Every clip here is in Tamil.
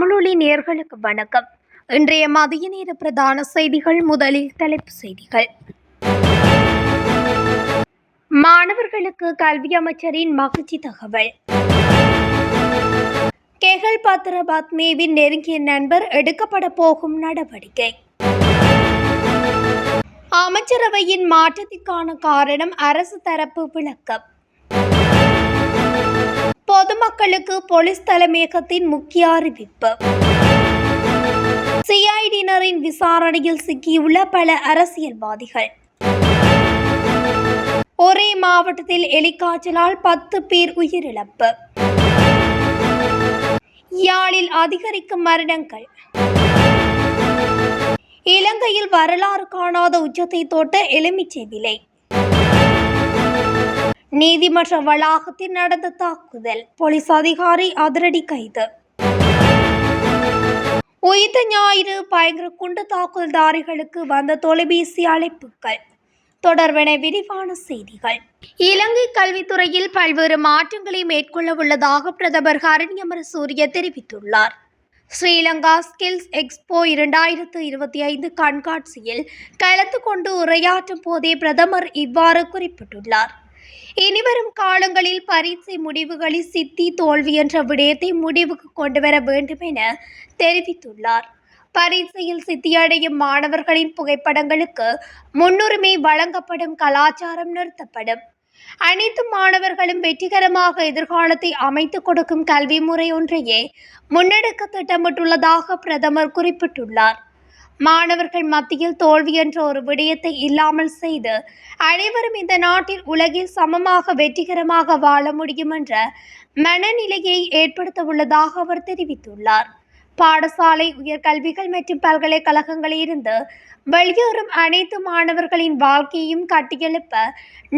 தமிழொலி நேர்களுக்கு வணக்கம். இன்றைய மதிய நேர பிரதான செய்திகள் முதலில் தலைப்பு செய்திகள். மாணவர்களுக்கு கல்வி அமைச்சரின் மகிழ்ச்சி தகவல். கேகல் பாத்திர பாத்மேவின் நெருங்கிய நண்பர் எடுக்கப்பட போகும் நடவடிக்கை. அமைச்சரவையின் மாற்றத்திற்கான காரணம் அரசு தரப்பு விளக்கம். பொதுமக்களுக்கு போலீஸ் தலைமையகத்தின் முக்கிய அறிவிப்பு. சிஐடியினரின் விசாரணையில் சிக்கியுள்ள பல அரசியல்வாதிகள். ஒரே மாவட்டத்தில் எலிக்காய்ச்சலால் பத்து பேர் உயிரிழப்பு. யாழில் அதிகரிக்கும் மரணங்கள். இலங்கையில் வரலாறு காணாத உச்சத்தை தோட்ட எலுமிச்சை விலை. நீதிமன்ற வளாகத்தில் நடந்த தாக்குதல் போலீஸ் அதிகாரி அதிரடி கைது. உயிர்த்த ஞாயிறு பயங்கர குண்டு தாக்குதல்தாரிகளுக்கு வந்த தொலைபேசி அழைப்புகள். தொடர்பென விரிவான செய்திகள். இலங்கை கல்வித்துறையில் பல்வேறு மாற்றங்களை மேற்கொள்ள உள்ளதாக பிரதமர் ஹரண்யமர சூரிய தெரிவித்துள்ளார். ஸ்ரீலங்கா ஸ்கில்ஸ் எக்ஸ்போ இரண்டாயிரத்து இருபத்தி ஐந்து கண்காட்சியில் கலந்து கொண்டு உரையாற்றும் போதே பிரதமர் இவ்வாறு குறிப்பிட்டுள்ளார். இனிவரும் காலங்களில் பரீட்சை முடிவுகளில் சித்தி தோல்வி என்ற விடயத்தை முடிவுக்கு கொண்டு வர வேண்டும் என தெரிவித்துள்ளார். பரீட்சையில் சித்தியடையும் மாணவர்களின் புகைப்படங்களுக்கு முன்னுரிமை வழங்கப்படும் கலாச்சாரம் நிறுத்தப்படும். அனைத்து மாணவர்களும் வெற்றிகரமாக எதிர்காலத்தை அமைத்துக் கொடுக்கும் கல்வி முறை ஒன்றையே முன்னெடுக்க திட்டமிட்டுள்ளதாக பிரதமர் குறிப்பிட்டுள்ளார். மாணவர்கள் மத்தியில் தோல்வி என்ற ஒரு விடயத்தை இல்லாமல் செய்து அனைவரும் இந்த நாட்டில் உலகில் சமமாக வெற்றிகரமாக வாழ முடியும் என்ற மனநிலையை ஏற்படுத்த உள்ளதாக அவர் தெரிவித்துள்ளார். பாடசாலை உயர்கல்விகள் மற்றும் பல்கலைக்கழகங்களில் இருந்து வெளியேறும் அனைத்து மாணவர்களின் வாழ்க்கையையும் கட்டியெழுப்ப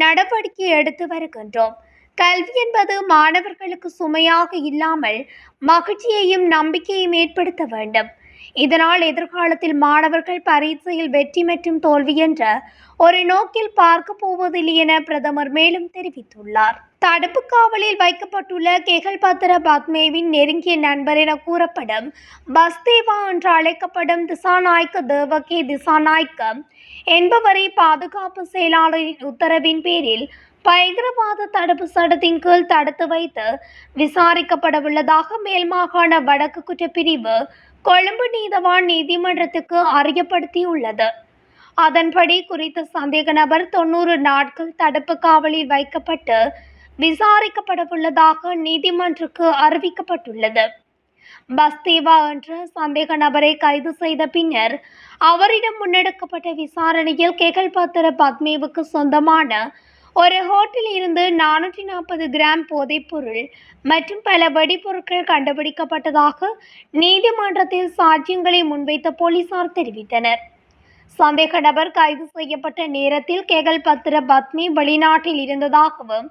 நடவடிக்கை எடுத்து வருகின்றோம். கல்வி என்பது மாணவர்களுக்கு சுமையாக இல்லாமல் மகிழ்ச்சியையும் நம்பிக்கையும் ஏற்படுத்த வேண்டும். இதனால் எதிர்காலத்தில் மாணவர்கள் பரீட்சையில் வெற்றி மற்றும் தோல்வி என்ற ஒரு நோக்கில் பார்க்க போவதில்லை என பிரதமர் மேலும் தெரிவித்துள்ளார். தடுப்பு காவலில் வைக்கப்பட்டுள்ள கெகல் பத்திர பத்மேவின் நெருங்கிய நண்பர் என கூறப்படும் பஸ்தேவா என்று அழைக்கப்படும் திசாநாயக்க தேவகே திசாநாயக்கம் என்பவரை பாதுகாப்பு செயலாளரின் உத்தரவின் பேரில் பயங்கரவாத தடுப்பு சட்டத்தின் கீழ் தடுத்து வைத்து விசாரிக்கப்படவுள்ளதாக மேல் மாகாண வடக்கு குற்றப்பிரிவு கொழும்பு நீதவான் நீதிமன்றத்துக்கு அறியப்படுத்தியுள்ளது. அதன்படி குறித்த சந்தேக நபர் தொண்ணூறு நாட்கள் தடுப்பு காவலில் வைக்கப்பட்டு விசாரிக்கப்படவுள்ளதாக நீதிமன்றுக்கு அறிவிக்கப்பட்டுள்ளது. பஸ்தேவா என்ற சந்தேக நபரை கைது செய்த பின்னர் அவரிடம் முன்னெடுக்கப்பட்ட விசாரணையில் கேகல் பத்திர பத்மேவுக்கு சொந்தமான ஒரு ஹோட்டலில் இருந்து நானூற்றி நாற்பது கிராம் போதைப்பொருள் மற்றும் பல வெடிப்பொருட்கள் கண்டுபிடிக்கப்பட்டதாக நீதிமன்றத்தில் சாட்சியங்களை முன்வைத்த போலீசார் தெரிவித்தனர். சந்தேக நபர் கைது செய்யப்பட்ட நேரத்தில் கேகல் பத்திர பத்மி வெளிநாட்டில் இருந்ததாகவும்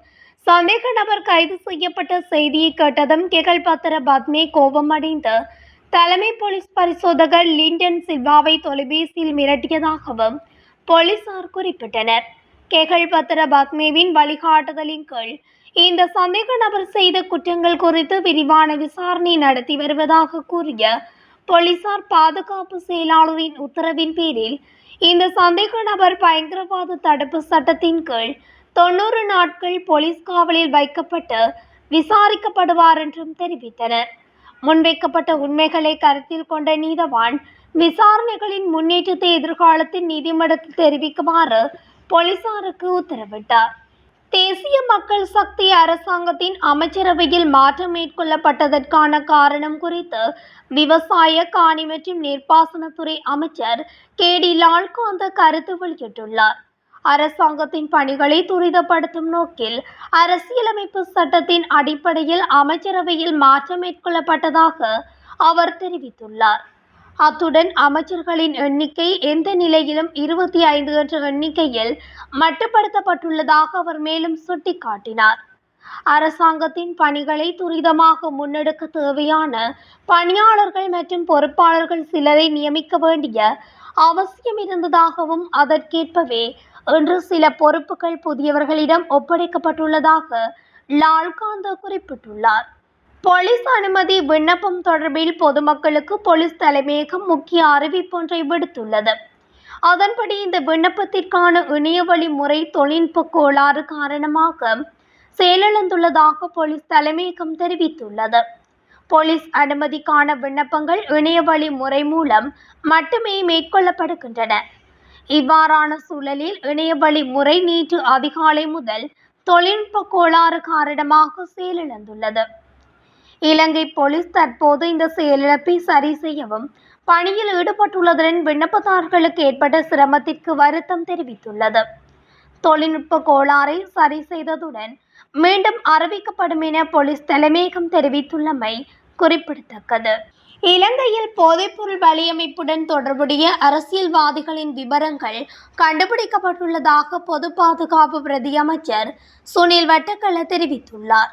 சந்தேக நபர் கைது செய்யப்பட்ட செய்தியை கேட்டதும் கேகல் பத்திர பத்மே கோபமடைந்து தலைமை போலீஸ் பரிசோதகர் லிண்டன் சில்வாவை தொலைபேசியில் மிரட்டியதாகவும் போலீசார் குறிப்பிட்டனர். கெகல் பத்திர பத்மேவின் வழிகாட்டுதலின் கீழ் இந்த சந்தேக நபர் செய்த குற்றங்கள் குறித்து விரிவான விசாரணை நடத்தி வருவதாக கூறிய போலீசார் பாதுகாப்பு செயலாளரின் உத்தரவின் பேரில் இந்த சந்தேக நபர் பயங்கரவாத தடுப்பு சட்டத்தின் கீழ் தொண்ணூறு நாட்கள் போலீஸ் காவலில் வைக்கப்பட்டு விசாரிக்கப்படுவார் என்றும் தெரிவித்தனர். முன்வைக்கப்பட்ட உண்மைகளை கருத்தில் கொண்ட நீதவான் விசாரணைகளின் முன்னேற்றத்தை எதிர்காலத்தில் நீதிமன்றத்தில் தெரிவிக்குமாறு போலீசாருக்கு உத்தரவிட்டார். தேசிய மக்கள் சக்தி அரசாங்கத்தின் அமைச்சரவையில் மாற்றம் மேற்கொள்ளப்பட்டதற்கான காரணம் குறித்து விவசாய காணி மற்றும் நீர்ப்பாசனத்துறை அமைச்சர் கே. டி. லால்காந்த கருத்து வெளியிட்டுள்ளார். அரசாங்கத்தின் பணிகளை துரிதப்படுத்தும் நோக்கில் அரசியலமைப்பு சட்டத்தின் அடிப்படையில் அமைச்சரவையில் மாற்றம் மேற்கொள்ளப்பட்டதாக அவர் தெரிவித்துள்ளார். அத்துடன் அமைச்சர்களின் எண்ணிக்கை எந்த நிலையிலும் இருபத்தி ஐந்து என்ற எண்ணிக்கையில் மட்டுப்படுத்தப்பட்டுள்ளதாக அவர் மேலும் சுட்டிக்காட்டினார். அரசாங்கத்தின் பணிகளை துரிதமாக முன்னெடுக்க தேவையான பணியாளர்கள் மற்றும் பொறுப்பாளர்கள் சிலரை நியமிக்க வேண்டிய அவசியம் இருந்ததாகவும் அதற்கேற்பவே இன்று சில பொறுப்புகள் புதியவர்களிடம் ஒப்படைக்கப்பட்டுள்ளதாக லால்காந்த குறிப்பிட்டுள்ளார். போலீஸ் அனுமதி விண்ணப்பம் தொடர்பில் பொதுமக்களுக்கு போலீஸ் தலைமையகம் முக்கிய அறிவிப்பொன்றை விடுத்துள்ளது. அதன்படி இந்த விண்ணப்பத்திற்கான இணையவழி முறை தொழில்நுட்ப கோளாறு காரணமாக செயலிழந்துள்ளதாக போலீஸ் தலைமையகம் தெரிவித்துள்ளது. போலீஸ் அனுமதிக்கான விண்ணப்பங்கள் இணையவழி முறை மூலம் மட்டுமே மேற்கொள்ளப்படுகின்றன. இவ்வாறான சூழலில் இணையவழி முறை நேற்று அதிகாலை முதல் தொழில்நுட்ப கோளாறு காரணமாக செயலிழந்துள்ளது. இலங்கை போலீஸ் தற்போது இந்த செயலிழப்பை சரி செய்யவும் பணியில் ஈடுபட்டுள்ளதுடன் விண்ணப்பதாரர்களுக்கு ஏற்பட்ட சிரமத்திற்கு வருத்தம் தெரிவித்துள்ளது. தொழில்நுட்ப கோளாறை சரி செய்ததுடன் மீண்டும் அறிவிக்கப்படும் என போலீஸ் தலைமையகம் தெரிவித்துள்ளமை குறிப்பிடத்தக்கது. இலங்கையில் போதைப்பொருள் வலியமைப்புடன் தொடர்புடைய அரசியல்வாதிகளின் விவரங்கள் கண்டுபிடிக்கப்பட்டுள்ளதாக பொது பாதுகாப்பு பிரதியமைச்சர் சுனில் வட்டக்கல தெரிவித்துள்ளார்.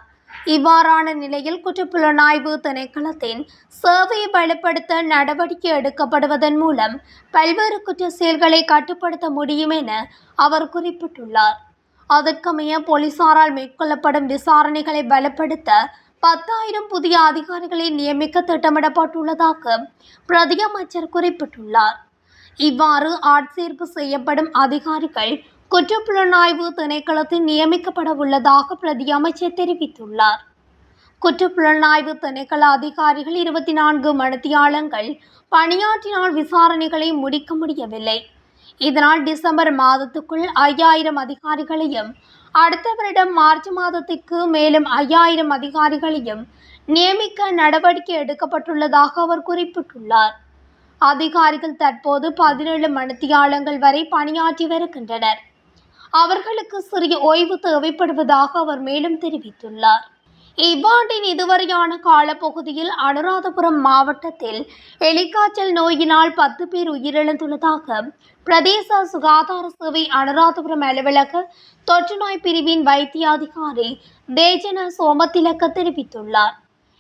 இவ்வாறான நிலையில் குற்றப்புலனாய்வு திணைக்களத்தின் சேவையை பலப்படுத்த நடவடிக்கை எடுக்கப்படுவதன் மூலம் பல்வேறு குற்ற செயல்களை கட்டுப்படுத்த முடியும் என அவர் குறிப்பிட்டுள்ளார். அதற்கமைய போலீசாரால் மேற்கொள்ளப்படும் விசாரணைகளை பலப்படுத்த பத்தாயிரம் புதிய அதிகாரிகளை நியமிக்க திட்டமிடப்பட்டுள்ளதாக பிரதி அமைச்சர் குறிப்பிட்டுள்ளார். இவ்வாறு ஆட்சேர்ப்பு செய்யப்படும் அதிகாரிகள் குற்றப்புலனாய்வு திணைக்களத்தில் நியமிக்கப்பட உள்ளதாக பிரதி அமைச்சர் தெரிவித்துள்ளார். குற்றப்புலனாய்வு திணைக்கள அதிகாரிகள் இருபத்தி நான்கு மணித்தியாலங்கள் பணியாற்றினால் விசாரணைகளை முடிக்க முடியவில்லை. இதனால் டிசம்பர் மாதத்துக்குள் ஐயாயிரம் அதிகாரிகளையும் அடுத்த வருடம் மார்ச் மாதத்திற்கு மேலும் ஐயாயிரம் அதிகாரிகளையும் நியமிக்க நடவடிக்கை எடுக்கப்பட்டுள்ளதாக அவர் குறிப்பிட்டுள்ளார். அதிகாரிகள் தற்போது பதினேழு மணித்தியாலங்கள் வரை பணியாற்றி வருகின்றனர். அவர்களுக்கு சிறிய ஓய்வு தேவைப்படுவதாக அவர் மேலும் தெரிவித்துள்ளார். இவ்வாண்டின் இதுவரையான காலப்பகுதியில் அனுராதபுரம் மாவட்டத்தில் எலிக்காய்ச்சல் நோயினால் பத்து பேர் உயிரிழந்துள்ளதாக பிரதேச சுகாதார சேவை அனுராதபுரம் அலுவலக தொற்றுநோய் பிரிவின் வைத்திய அதிகாரி தேஜன சோமத்திலக்க தெரிவித்துள்ளார்.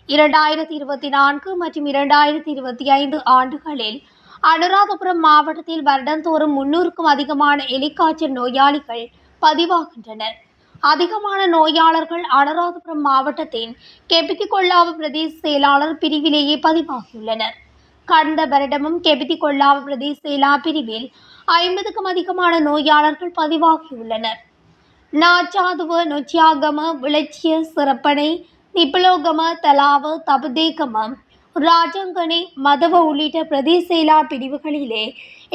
இரண்டாயிரத்தி இருபத்தி நான்கு மற்றும் இரண்டாயிரத்தி இருபத்தி ஐந்து ஆண்டுகளில் அனுராதபுரம் மாவட்டத்தில் வருடந்தோறும் முன்னூறுக்கும் அதிகமான எலிக்காய்ச்சல் நோயாளிகள் பதிவாகின்றனர். அதிகமான நோயாளர்கள் அனுராதபுரம் மாவட்டத்தின் கெபித்திகொள்ளாவு பிரதேச செயலாளர் பிரிவிலேயே பதிவாகியுள்ளனர். கடந்த வருடமும் கெபித்திகொள்ளாவு பிரதேச செயலா பிரிவில் ஐம்பதுக்கும் அதிகமான நோயாளர்கள் பதிவாகியுள்ளனர். நாச்சாதுவ நொச்சியாகம விளச்சிய சிறப்பனை நிபலோகம தலாவ தபுதேகமம் ராஜங்கனை மதவ உள்ளிட்ட பிரதேச செயலா பிரிவுகளிலே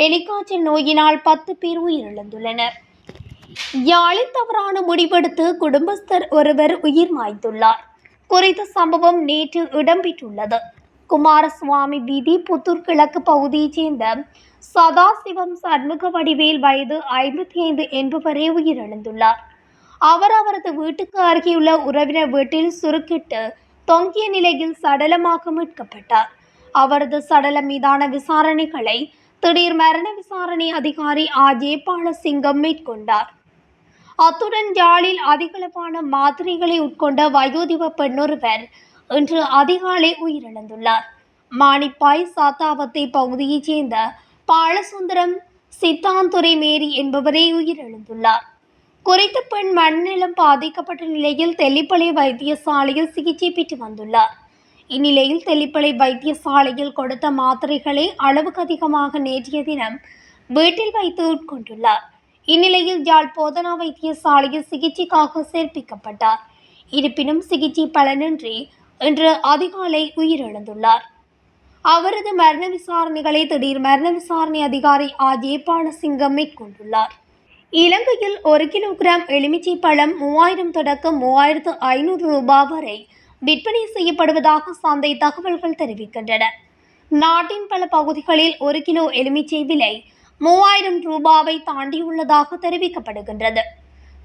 எலிக்காய்ச்சல் நோயினால் பத்து பேர் உயிரிழந்துள்ளனர். யாழில் தவறான முடிவெடுத்து குடும்பஸ்தர் ஒருவர் உயிர் மாய்த்துள்ளார். குறித்த சம்பவம் நேற்று இடம்பெற்றுள்ளது. குமாரசுவாமி வீதி புத்தூர் கிழக்கு பகுதியைச் சேர்ந்த சதாசிவம் சண்முக வடிவேல் வயது ஐம்பத்தி ஐந்து என்பவரே உயிரிழந்துள்ளார். அவர் அவரது வீட்டுக்கு அருகேயுள்ள உறவினர் வீட்டில் சுருக்கிட்டு தொங்கிய நிலையில் சடலமாக மீட்கப்பட்டார். அவரது சடலம் மீதான விசாரணைகளை திடீர் மரண விசாரணை அதிகாரி ஆஜே ஜெயபாலசிங்கம் மேற்கொண்டார். அத்துடன் யாழில் அதிகளவான மாத்திரைகளை உட்கொண்ட வயோதிப பெண்ணொருவர் இன்று அதிகாலை உயிரிழந்துள்ளார். மாணிப்பாய் சாத்தாவத்தை பகுதியைச் சேர்ந்த பாலசுந்தரம் சித்தாந்துரை மேரி என்பவரே உயிரிழந்துள்ளார். குறித்த பெண் மனநலம் பாதிக்கப்பட்ட நிலையில் தெல்லிப்பளை வைத்தியசாலையில் சிகிச்சை பெற்று வந்துள்ளார். இந்நிலையில் தெல்லிப்பளை வைத்தியசாலையில் கொடுத்த மாத்திரைகளை அளவுக்கு அதிகமாக நேற்றைய தினம் வீட்டில் வைத்து உட்கொண்டுள்ளார். இந்நிலையில் யாழ் போதனா வைத்தியசாலையில் சிகிச்சைக்காக சேர்ப்பிக்கப்பட்டார். இருப்பினும் சிகிச்சை பலனின்றி இன்று அதிகாலை உயிரிழந்துள்ளார். அவரது மரண விசாரணைகளை திடீர் மரண விசாரணை அதிகாரி ஆ ஜெயபாலசிங்கம் மேற்கொண்டுள்ளார். இலங்கையில் ஒரு கிலோகிராம் எலுமிச்சை பழம் மூவாயிரம் தொடக்கம் மூவாயிரத்து ஐநூறு ரூபாய் வரை விற்பனை செய்யப்படுவதாக சந்தை தகவல்கள் தெரிவிக்கின்றன. நாட்டின் பல பகுதிகளில் ஒரு கிலோ எலுமிச்சை விலை மூவாயிரம் ரூபாவை தாண்டியுள்ளதாக தெரிவிக்கப்படுகின்றது.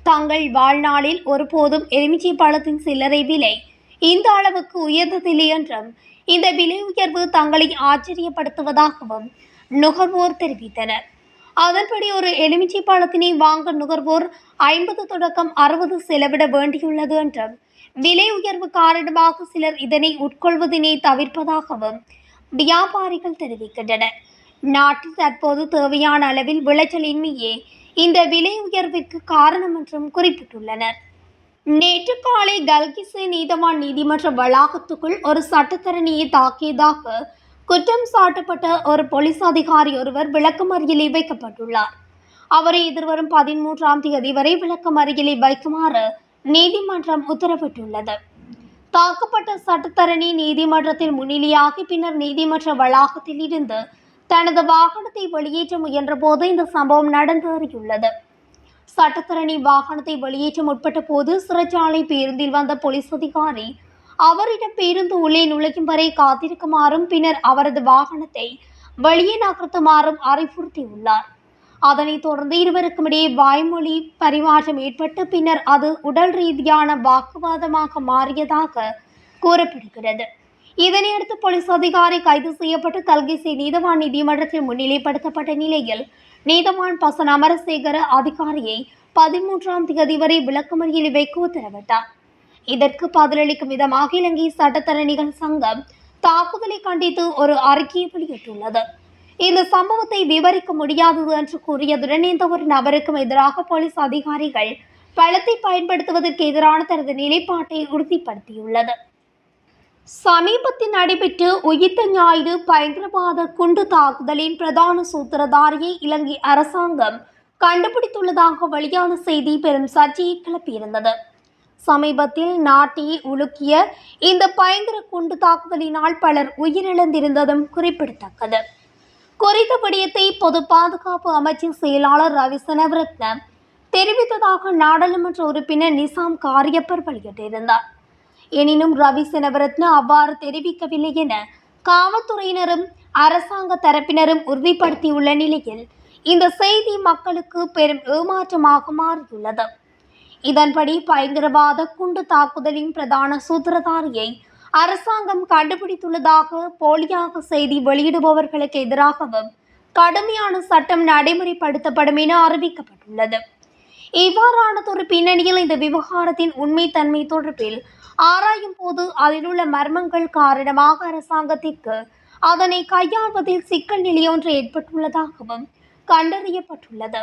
தங்கள் வாழ்நாளில் ஒருபோதும் எலுமிச்சை பழத்தின் சில்லறை விலை இந்த அளவுக்கு உயர்ந்ததில்லை என்றும் இந்த விலை உயர்வு தங்களை ஆச்சரியப்படுத்துவதாகவும் நுகர்வோர் தெரிவித்தனர். அதன்படி ஒரு எலுமிச்சை பழத்தினை வாங்க நுகர்வோர் ஐம்பது தொடக்கம் அறுபது செலவிட வேண்டியுள்ளது என்றும் விலை உயர்வு காரணமாக சிலர் இதனை உட்கொள்வதினை தவிர்ப்பதாகவும் வியாபாரிகள் தெரிவிக்கின்றனர். நாட்டில் தற்போது தேவையான அளவில் விளைச்சலின்மையே இந்த விலை உயர்விற்கு காரணம் என்றும் குறிப்பிட்டுள்ளனர். நேற்று காலை கல்கிசே நீதவான் நீதிமன்ற வளாகத்துக்குள் ஒரு சட்டத்தரணியை தாக்கியதாக குற்றம் சாட்டப்பட்ட ஒரு போலீஸ் அதிகாரி ஒருவர் விளக்கமறியலில் வைக்கப்பட்டுள்ளார். அவரை எதிர்வரும் பதிமூன்றாம் தேதி வரை விளக்கமறியலில் வைக்குமாறு நீதிமன்றம் உத்தரவிட்டுள்ளது. தாக்கப்பட்ட சட்டத்தரணி நீதிமன்றத்தில் முன்னிலையாகி பின்னர் நீதிமன்ற வளாகத்தில் இருந்து தனது வாகனத்தை வெளியேற்ற முயன்ற போது இந்த சம்பவம் நடந்தேறியுள்ளது சட்டத்தரணி வாகனத்தை வெளியேற்ற முற்பட்ட போது சிறைச்சாலை பேருந்தில் வந்த போலீஸ் அதிகாரி அவரிடம் பேருந்து உள்ளே நுழையும் வரை காத்திருக்குமாறும் பின்னர் அவரது வாகனத்தை வெளியே நகர்த்துமாறும் அறிவுறுத்தியுள்ளார். அதனைத் தொடர்ந்து இருவருக்கும் இடையே வாய்மொழி பரிமாற்றம் ஏற்பட்டு பின்னர் அது உடல் ரீதியான வாக்குவாதமாக மாறியதாக கூறப்படுகிறது. இதனையடுத்து போலீஸ் அதிகாரி கைது செய்யப்பட்டு கல்கிசி நீதவான் நீதிமன்றத்தில் முன்னிலைப்படுத்தப்பட்ட நிலையில் நீதவான் பசன் அமரசேகர அதிகாரியை பதிமூன்றாம் தேதி வரை விளக்கமறியலில் வைக்க உத்தரவிட்டார். இதற்கு பதிலளிக்கும் விதமாக இலங்கை சட்டத்தரணிகள் சங்கம் தாக்குதலை கண்டித்து ஒரு அறிக்கையை வெளியிட்டுள்ளது. இந்த சம்பவத்தை விவரிக்க முடியாதது என்று கூறியதுடன் இந்த ஒரு நபருக்கும் எதிராக போலீஸ் அதிகாரிகள் பலத்தை பயன்படுத்துவதற்கு எதிரான தனது நிலைப்பாட்டை உறுதிப்படுத்தியுள்ளது. சமீபத்தில் நடைபெற்ற உயிர்த்த ஞாயிறு பயங்கரவாத குண்டு தாக்குதலின் பிரதான சூத்திரதாரியை இலங்கை அரசாங்கம் கண்டுபிடித்துள்ளதாக வெளியான செய்தி பெரும் சர்ச்சையை கிளப்பியிருந்தது. சமீபத்தில் நாட்டி உலுக்கிய இந்த பயங்கர குண்டு தாக்குதலினால் பலர் உயிரிழந்திருந்ததும் குறிப்பிடத்தக்கது. குறித்த விடயத்தை பொது பாதுகாப்பு அமைச்சின் செயலாளர் ரவிசனவரத்ன தெரிவித்ததாக நாடாளுமன்ற உறுப்பினர் நிசாம் காரியப்பர் வெளியிட்டிருந்தார். எனினும் ரவி செனவரத்ன அவ்வாறு தெரிவிக்கவில்லை என காவல்துறையினரும் அரசாங்க தரப்பினரும் உறுதிப்படுத்தியுள்ள நிலையில் இந்த செய்தி மக்களுக்கு பெரும் ஏமாற்றமாக மாறியுள்ளது இதன்படி பயங்கரவாத குண்டு தாக்குதலின் பிரதான சூத்திரதாரியை அரசாங்கம் கண்டுபிடித்துள்ளதாக போலியாக செய்தி வெளியிடுபவர்களுக்கு எதிராகவும் கடுமையான சட்டம் நடைமுறைப்படுத்தப்படும் என அறிவிக்கப்பட்டுள்ளது. இவ்வாறானதொரு பின்னணியில் இந்த விவகாரத்தின் உண்மைத்தன்மை தொடர்பில் ஆராயும் போது அதிலுள்ள மர்மங்கள் காரணமாக அரசாங்கத்திற்கு அதனை கையாள்வதில் சிக்கல் நிலையொன்று ஏற்பட்டுள்ளதாகவும் கண்டறியப்பட்டுள்ளது.